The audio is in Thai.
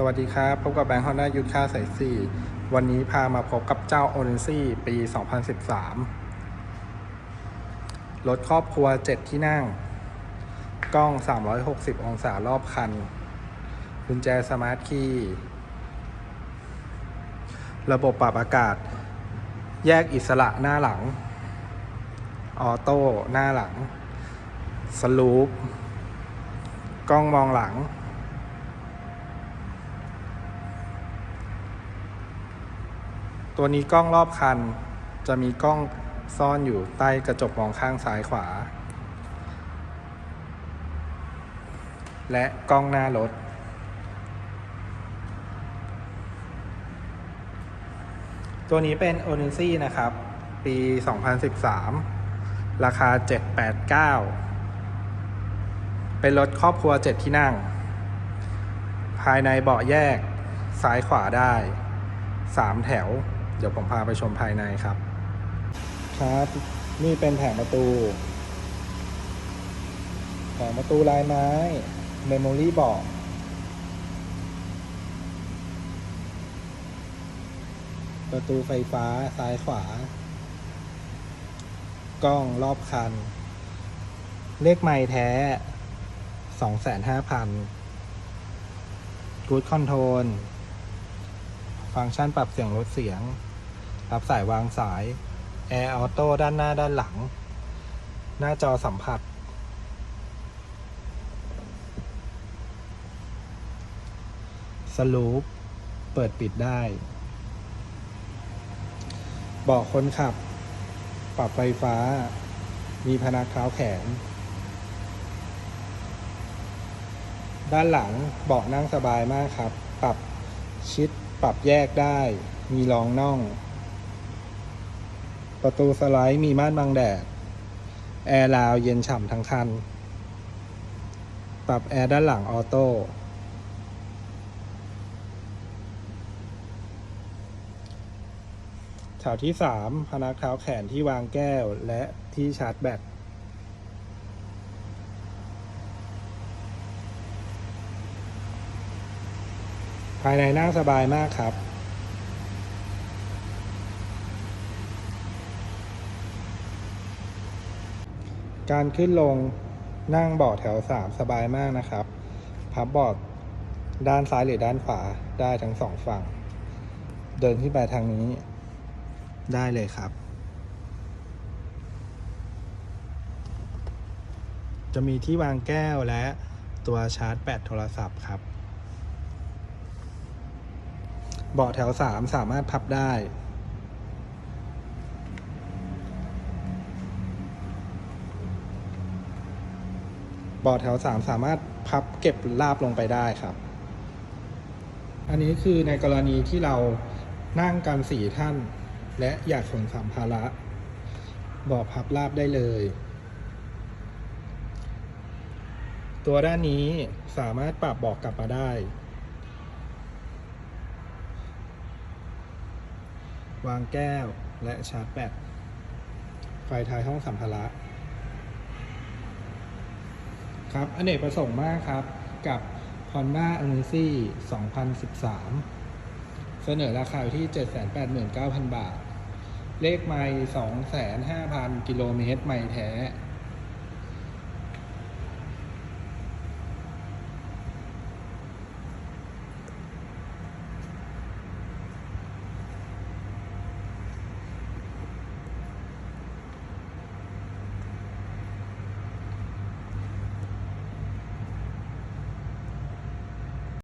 สวัสดีครับ พบกับแบงค์ฮอนด้ายุทธค่าสายสี่วันนี้พามาพบกับเจ้าโอเ n นซี่ปี 2013 รถครอบครัว 7 ที่นั่ง กล้อง 360 องศารอบคัน กุญแจสมาร์ทคีย์ระบบปรับอากาศ แยกอิสระหน้าหลัง ออโต้หน้าหลัง สลูป กล้องมองหลัง ตัวนี้กล้องรอบคัน จะมีกล้องซ่อนอยู่ใต้กระจกมองข้างซ้ายขวา และกล้องหน้ารถ ตัวนี้เป็น o n i ซี่นะครับ ปี 2013 ราคา 789 เป็นรถครอบครัว 7 ที่นั่ง ภายในเบาะแยกซ้ายขวาได้ 3 แถว เดี๋ยวผมพาไปชมภายในครับ ครับ นี่เป็นแผงประตู แผงประตูลายไม้เมมโมรี่เบาะประตูไฟฟ้าซ้ายขวา กล้องรอบคัน เลขไม้แท้ 25,000กูดคอนโทรล ฟังก์ชันปรับเสียงลดเสียง รับสายวางสายแอร์ออโต้ด้านหน้าด้านหลัง หน้าจอสัมผัส สลูป เปิดปิดได้เบาะคนขับ ปรับไฟฟ้า มีพนักเท้าแขน ด้านหลังเบาะนั่งสบายมากครับ ปรับชิด ปรับแยกได้ มีรองน่อง ประตูสไลด์มีม่านบังแดด แอร์ลาวเย็นฉ่ำทั้งคัน ปรับแอร์ด้านหลังออโต้ แถวที่ 3 พนักเท้าแขนที่วางแก้วและที่ชาร์จแบต ภายในนั่งสบายมากครับ การขึ้นลงนั่งเบาะแถว 3 สบายมากนะครับ พับเบาะด้านซ้ายหรือด้านขวาได้ทั้งสองฝั่ง เดินขึ้นไปทางนี้ได้เลยครับ จะมีที่วางแก้วและตัวชาร์จแบตโทรศัพท์ครับ เบาะแถว 3 สามารถพับได้ บาะแถว 3 สามารถพับเก็บลาบลงไปได้ครับ อันนี้คือในกรณีที่เรานั่งกันสี่ท่าน และอยากขนสัมภาระบาะพับลาบได้เลย ตัวด้านนี้สามารถปรับเบอกกลับมาได้ วางแก้วและชาร์จแบตไฟท้ายห้องสัมภาระ ครับอนเนกประสงค์มากครับ กับ Honda a m a z i 2013 เสนอราคาอยู่ที่ 789,000 บาท เลขไมล์205,000 กิโลเมตรไม่แท้